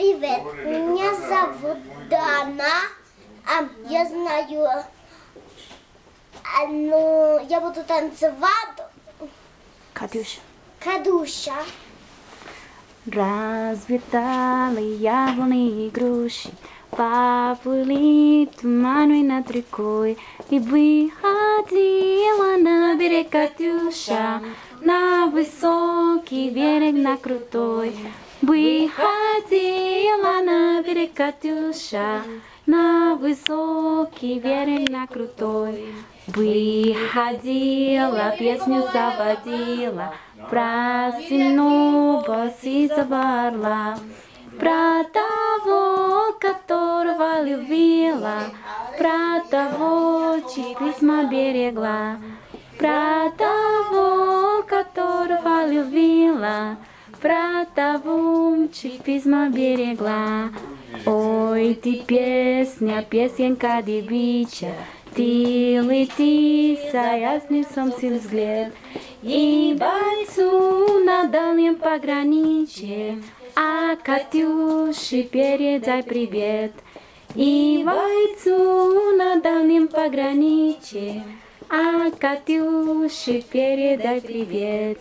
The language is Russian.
привет. Меня зовут Дана. А, я знаю, а, ну, я буду танцевать Катюша. Кадуша. Развитали яблони и груши, Поплыли туманой над рекой, И выходила на берег Катюша, На высокий берег, на крутой. Выходила на берег Катюша, На высокий берег, на крутой. Выходила, песню заводила, Про сильного сизого орла. Про того, которого любила, Про того, чьи письма берегла, которого любила, Про того, чьи письма берегла. Ой, ты песня, песенка девичья, Ты лети с ясным солнцем взгляд, И бойцу на дальнем пограничье, А Катюше передай привет. И бойцу на дальнем пограничье, А Катюше передай привет.